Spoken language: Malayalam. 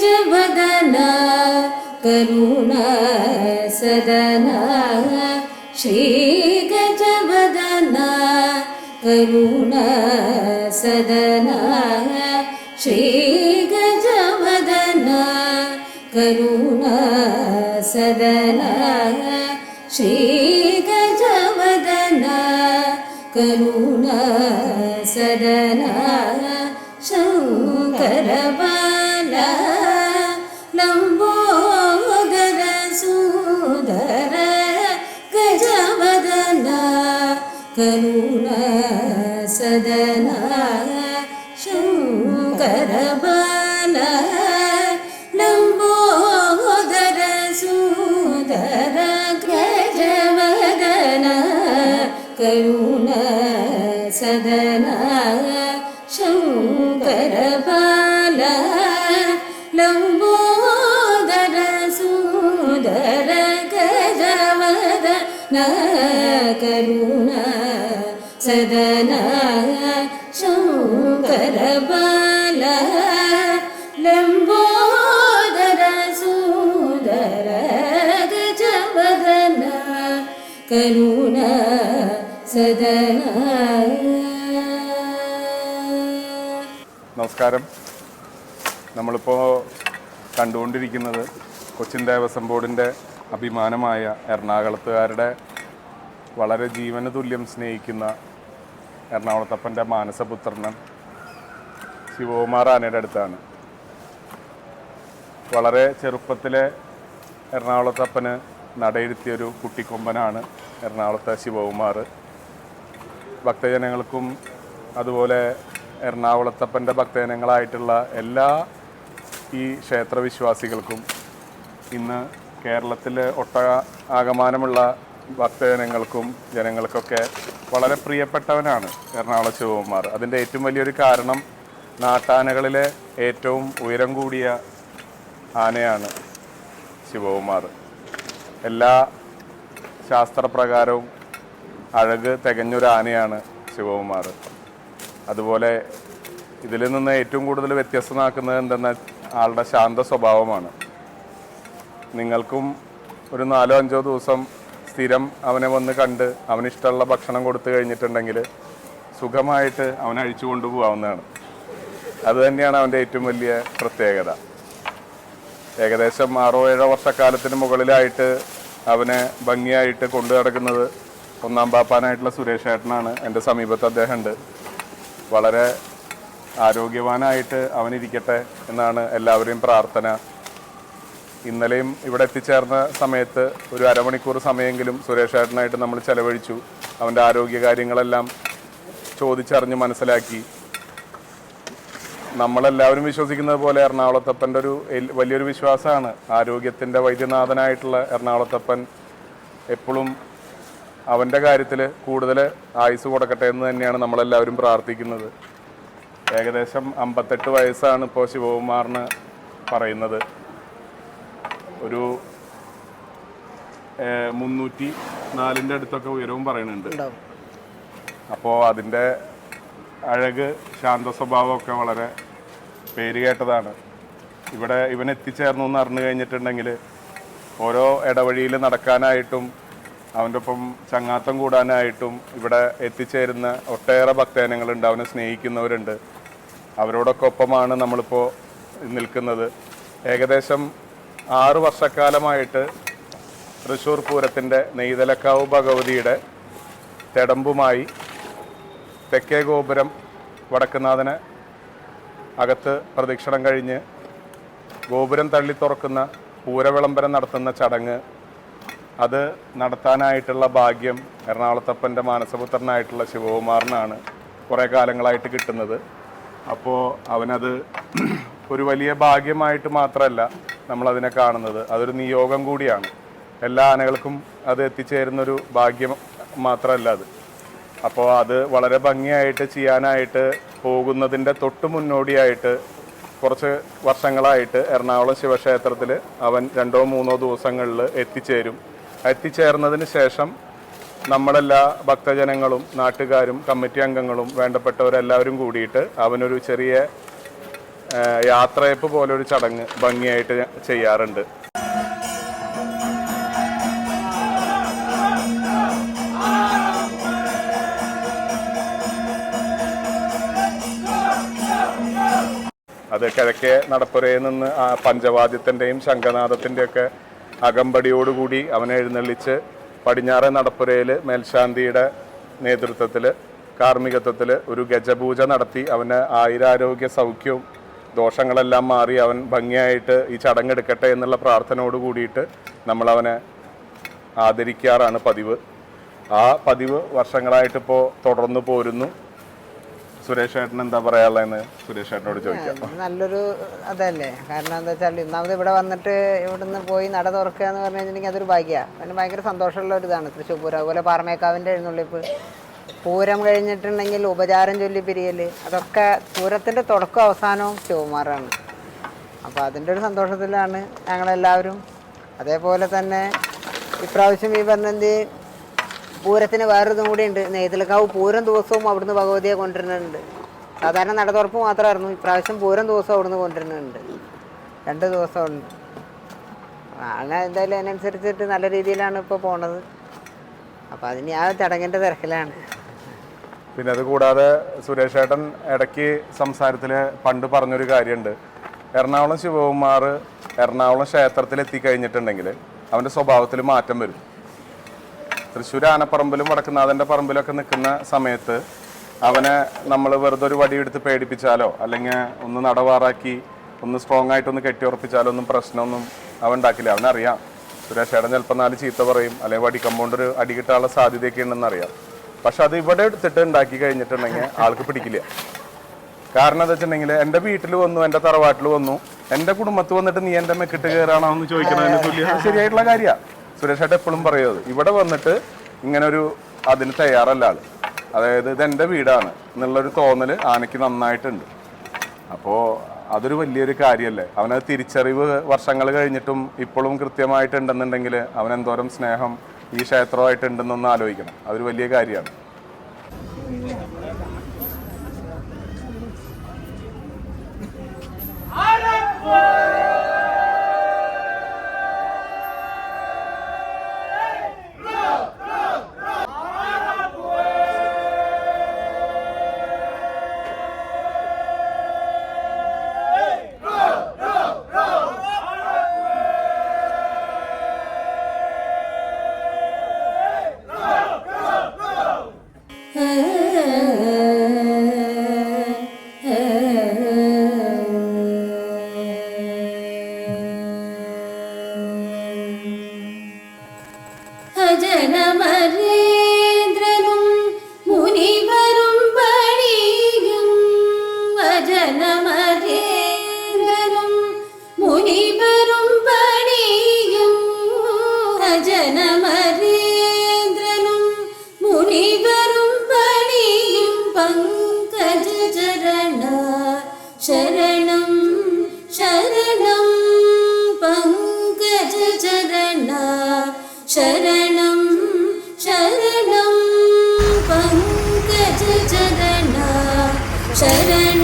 श्रीगजवदना करुणा सदना श्रीगजवदना करुणा सदना श्रीगजवदना करुणा सदना श्रीगजवदना करुणा सदना करुणा सदना शङ्करबाला लम्बोदर सुदर गजवदना करुणा सदना सुदर गजवदना करुणा സദന ശങ്കരബാല ലംബോദര സൂദര ഗജവദന കരുണ സദന നമസ്കാരം. നമ്മളിപ്പോൾ കണ്ടുകൊണ്ടിരിക്കുന്നത് കൊച്ചിൻ ദേവസ്വം ബോർഡിന്റെ അഭിമാനമായ എറണാകുളത്തുകാരുടെ വളരെ ജീവന തുല്യം സ്നേഹിക്കുന്ന എറണാകുളത്തപ്പന്റെ മാനസപുത്രനും ശിവകുമാർ ആനയുടെ അടുത്താണ്. വളരെ ചെറുപ്പത്തിലെ എറണാകുളത്തപ്പന് നടയിരുത്തിയൊരു കുട്ടിക്കൊമ്പനാണ് എറണാകുളത്തെ ശിവകുമാർ. ഭക്തജനങ്ങൾക്കും അതുപോലെ എറണാകുളത്തപ്പന്റെ ഭക്തജനങ്ങളായിട്ടുള്ള എല്ലാ ഈ ക്ഷേത്രവിശ്വാസികൾക്കും ഇന്ന് കേരളത്തിലെ ഒട്ട ആകമാനമുള്ള ഭക്തജനങ്ങൾക്കും ജനങ്ങൾക്കൊക്കെ വളരെ പ്രിയപ്പെട്ടവനാണ് എറണാകുളം ശിവകുമാർ. അതിന്റെ ഏറ്റവും വലിയൊരു കാരണം നാട്ടാനകളിലെ ഏറ്റവും ഉയരം കൂടിയ ആനയാണ് ശിവകുമാർ. എല്ലാ ശാസ്ത്രപ്രകാരവും അഴക് തികഞ്ഞൊരു ആനയാണ് ശിവകുമാർ. അതുപോലെ ഇതിൽ നിന്ന് ഏറ്റവും കൂടുതൽ വ്യത്യസ്തമാക്കുന്നത് എന്തെന്നാൽ ആളുടെ ശാന്ത സ്വഭാവമാണ്. നിങ്ങൾക്കും ഒരു നാലോ അഞ്ചോ ദിവസം സ്ഥിരം അവനെ വന്ന് കണ്ട് അവനിഷ്ടമുള്ള ഭക്ഷണം കൊടുത്തു കഴിഞ്ഞിട്ടുണ്ടെങ്കിൽ സുഖമായിട്ട് അവനെ അഴിച്ചു കൊണ്ടുപോകാവുന്നതാണ്. അത് തന്നെയാണ് അവന്റെ ഏറ്റവും വലിയ പ്രത്യേകത. ഏകദേശം ആറോ ഏഴോ വർഷക്കാലത്തിന് മുകളിലായിട്ട് അവനെ ഭംഗിയായിട്ട് കൊണ്ടു നടക്കുന്നത് ഒന്നാം പാപ്പാനായിട്ടുള്ള സുരേഷ് ഏട്ടനാണ്. എന്റെ സമീപത്ത് അദ്ദേഹം ഉണ്ട് വളരെ ആരോഗ്യവാനായിട്ട് അവനിരിക്കട്ടെ എന്നാണ് എല്ലാവരെയും പ്രാർത്ഥന. ഇന്നലെയും ഇവിടെ എത്തിച്ചേർന്ന സമയത്ത് ഒരു അരമണിക്കൂർ സമയമെങ്കിലും സുരേഷ് ഏട്ടനായിട്ട് നമ്മൾ ചെലവഴിച്ചു. അവന്റെ ആരോഗ്യ കാര്യങ്ങളെല്ലാം ചോദിച്ചറിഞ്ഞ് മനസ്സിലാക്കി. നമ്മളെല്ലാവരും വിശ്വസിക്കുന്നത് പോലെ എറണാകുളത്തപ്പന്റെ ഒരു വലിയൊരു വിശ്വാസമാണ്. ആരോഗ്യത്തിന്റെ വൈദ്യനാഥനായിട്ടുള്ള എറണാകുളത്തപ്പൻ എപ്പോഴും അവന്റെ കാര്യത്തിൽ കൂടുതൽ ആയുസ് കൊടുക്കട്ടെ എന്ന് തന്നെയാണ് നമ്മളെല്ലാവരും പ്രാർത്ഥിക്കുന്നത്. ഏകദേശം അമ്പത്തെട്ട് വയസ്സാണ് ഇപ്പോൾ ശിവകുമാറിന് പറയുന്നത്. ഒരു മുന്നൂറ്റി നാലിന്റെ അടുത്തൊക്കെ ഉയരവും പറയുന്നുണ്ട്. അപ്പോൾ അതിന്റെ അഴക് ശാന്ത സ്വഭാവമൊക്കെ വളരെ പേര് കേട്ടതാണ്. ഇവിടെ ഇവൻ എത്തിച്ചേർന്നു എന്ന് അറിഞ്ഞു കഴിഞ്ഞിട്ടുണ്ടെങ്കിൽ ഓരോ ഇടവഴിയിൽ നടക്കാനായിട്ടും അവന്റെ ഒപ്പം ചങ്ങാത്തം കൂടാനായിട്ടും ഇവിടെ എത്തിച്ചേരുന്ന ഒട്ടേറെ ഭക്തജനങ്ങളുണ്ട് അവനെ സ്നേഹിക്കുന്നവരുണ്ട്. അവരോടൊക്കെ ഒപ്പമാണ് നമ്മളിപ്പോൾ നിൽക്കുന്നത്. ഏകദേശം ആറ് വർഷക്കാലമായിട്ട് തൃശ്ശൂർ പൂരത്തിന്റെ നെയ്തലക്കാവ് ഭഗവതിയുടെ തെടമ്പുമായി തെക്കേ ഗോപുരം വടക്കുന്നാഥന് അകത്ത് പ്രദക്ഷിണം കഴിഞ്ഞ് ഗോപുരം തള്ളി തുറക്കുന്ന പൂരവിളംബരം നടത്തുന്ന ചടങ്ങ്. അത് നടത്താനായിട്ടുള്ള ഭാഗ്യം എറണാകുളത്തപ്പന്റെ മാനസപുത്രനായിട്ടുള്ള ശിവകുമാറിനാണ് കുറേ കാലങ്ങളായിട്ട് കിട്ടുന്നത്. അപ്പോൾ അവനത് ഒരു വലിയ ഭാഗ്യമായിട്ട് മാത്രമല്ല നമ്മളതിനെ കാണുന്നത്. അതൊരു നിയോഗം കൂടിയാണ്. എല്ലാ ആനകൾക്കും അത് എത്തിച്ചേരുന്നൊരു ഭാഗ്യം മാത്രമല്ല അത്. അപ്പോൾ അത് വളരെ ഭംഗിയായിട്ട് ചെയ്യാനായിട്ട് പോകുന്നതിന്റെ തൊട്ട് മുന്നോടിയായിട്ട് കുറച്ച് വർഷങ്ങളായിട്ട് എറണാകുളം ശിവക്ഷേത്രത്തിൽ അവൻ രണ്ടോ മൂന്നോ ദിവസങ്ങളിൽ എത്തിച്ചേരും. എത്തിച്ചേർന്നതിന് ശേഷം നമ്മളെല്ലാ ഭക്തജനങ്ങളും നാട്ടുകാരും കമ്മിറ്റി അംഗങ്ങളും വേണ്ടപ്പെട്ടവരെല്ലാവരും കൂടിയിട്ട് അവനൊരു ചെറിയ യാത്രയപ്പ് പോലെ ഒരു ചടങ്ങ് ഭംഗിയായിട്ട് ചെയ്യാറുണ്ട്. അത് കിഴക്കേ നടപ്പുരയിൽ നിന്ന് ആ പഞ്ചവാദ്യത്തിന്റെയും ശംഖനാഥത്തിന്റെയൊക്കെ അകമ്പടിയോടുകൂടി അവനെ എഴുന്നള്ളിച്ച് പടിഞ്ഞാറേ നടപ്പുരയിൽ മേൽശാന്തിയുടെ നേതൃത്വത്തിൽ കാർമ്മികത്വത്തിൽ ഒരു ഗജപൂജ നടത്തി അവന് ആയുരാരോഗ്യ സൗഖ്യവും ദോഷങ്ങളെല്ലാം മാറി അവൻ ഭംഗിയായിട്ട് ഈ ചടങ്ങെടുക്കട്ടെ എന്നുള്ള പ്രാർത്ഥനയോട് കൂടിയിട്ട് നമ്മളവനെ ആദരിക്കാറാണ് പതിവ്. ആ പതിവ് വർഷങ്ങളായിട്ടിപ്പോൾ തുടർന്നു പോരുന്നു. സുരേഷ് ചേട്ടൻ എന്താ പറയാനുള്ളതെന്ന് സുരേഷ് ചേട്ടനോട് ചോദിക്കാം. നല്ലൊരു അതല്ലേ? കാരണം എന്താ വെച്ചാൽ ഇന്നാമത് ഇവിടെ വന്നിട്ട് ഇവിടുന്ന് പോയി നട തുറക്കുക എന്ന് പറഞ്ഞു കഴിഞ്ഞിട്ടുണ്ടെങ്കിൽ അതൊരു ഭാഗ്യമാണ് അതിന് ഭയങ്കര സന്തോഷമുള്ള ഒരു ഇതാണ്. തൃശ്ശൂർ പൂരം അതുപോലെ പാറമേക്കാവിന്റെ എഴുന്നള്ളിപ്പ്. പൂരം കഴിഞ്ഞിട്ടുണ്ടെങ്കിൽ ഉപചാരം ചൊല്ലി പിരിയൽ അതൊക്കെ പൂരത്തിന്റെ തുടക്കം അവസാനവും ശിവകുമാറാണ് അപ്പോൾ അതിന്റെ ഒരു സന്തോഷത്തിലാണ് ഞങ്ങളെല്ലാവരും. അതേപോലെ തന്നെ ഇപ്രാവശ്യം ഈ പറഞ്ഞത് പൂരത്തിന് വേറൊരിതും കൂടി ഉണ്ട്. നെയ്തലക്കാവ് പൂരം ദിവസവും അവിടുന്ന് ഭഗവതിയെ കൊണ്ടുവരുന്നുണ്ട്. സാധാരണ നടതുറപ്പ് മാത്രമായിരുന്നു. ഇപ്രാവശ്യം പൂരം ദിവസം അവിടുന്ന് കൊണ്ടുവരുന്നുണ്ട്. രണ്ട് ദിവസമുണ്ട്. അങ്ങനെ എന്തായാലും അതിനനുസരിച്ചിട്ട് നല്ല രീതിയിലാണ് ഇപ്പോൾ പോണത്. അപ്പോൾ അതിന് ആ ചടങ്ങിന്റെ തിരക്കിലാണ്. പിന്നെ അത് കൂടാതെ സുരേഷ് ചേട്ടൻ ഇടയ്ക്ക് സംസാരത്തിൽ പണ്ട് പറഞ്ഞൊരു കാര്യമുണ്ട് എറണാകുളം ശിവകുമാർ എറണാകുളം ക്ഷേത്രത്തിൽ എത്തിക്കഴിഞ്ഞിട്ടുണ്ടെങ്കിൽ അവന്റെ സ്വഭാവത്തിൽ മാറ്റം വരും. തൃശ്ശൂർ ആനപ്പറമ്പിലും വടക്കുന്നാഥന്റെ പറമ്പിലൊക്കെ നിൽക്കുന്ന സമയത്ത് അവനെ നമ്മൾ വെറുതെ ഒരു വടിയെടുത്ത് പേടിപ്പിച്ചാലോ അല്ലെങ്കിൽ ഒന്ന് നടവാറാക്കി ഒന്ന് സ്ട്രോങ് ആയിട്ടൊന്ന് കെട്ടിയുറപ്പിച്ചാലോ ഒന്നും പ്രശ്നമൊന്നും അവൻ ഉണ്ടാക്കില്ല. അവനറിയാം. സുരേഷ് ചേട്ടൻ ചിലപ്പോൾ നാല് ചീത്ത പറയും അല്ലെങ്കിൽ വടി അടി കിട്ടാനുള്ള സാധ്യതയൊക്കെ ഉണ്ടെന്ന് അറിയാം. പക്ഷെ അത് ഇവിടെ എടുത്തിട്ട് ഉണ്ടാക്കി കഴിഞ്ഞിട്ടുണ്ടെങ്കിൽ ആൾക്ക് പിടിക്കില്ല. കാരണം എന്താ വെച്ചിട്ടുണ്ടെങ്കിൽ എന്റെ വീട്ടിൽ വന്നു എന്റെ തറവാട്ടിൽ വന്നു എന്റെ കുടുംബത്ത് വന്നിട്ട് നീ എന്റെ മെക്കിട്ട് കയറാണോ എന്ന് ചോദിക്കണതിന് തുല്യം. ശരിയായിട്ടുള്ള കാര്യമാണ് സുരേഷ് ഏട്ടൻ എപ്പോഴും പറയുന്നത് ഇവിടെ വന്നിട്ട് ഇങ്ങനെ ഒരു അതിന് തയ്യാറല്ല ആൾ. അതായത് ഇത് എന്റെ വീടാണ് എന്നുള്ളൊരു തോന്നൽ ആനയ്ക്ക് നന്നായിട്ടുണ്ട്. അപ്പോ അതൊരു വലിയൊരു കാര്യമല്ലേ? അവനത് തിരിച്ചറിവ് വർഷങ്ങൾ കഴിഞ്ഞിട്ടും ഇപ്പോഴും കൃത്യമായിട്ടുണ്ടെന്നുണ്ടെങ്കിൽ അവൻ എന്തോരം സ്നേഹം ഈ ക്ഷേത്രമായിട്ടുണ്ടെന്നൊന്ന് ആലോചിക്കണം. അതൊരു വലിയ കാര്യമാണ്. ഭജനമരേന്ദ്രനും शरण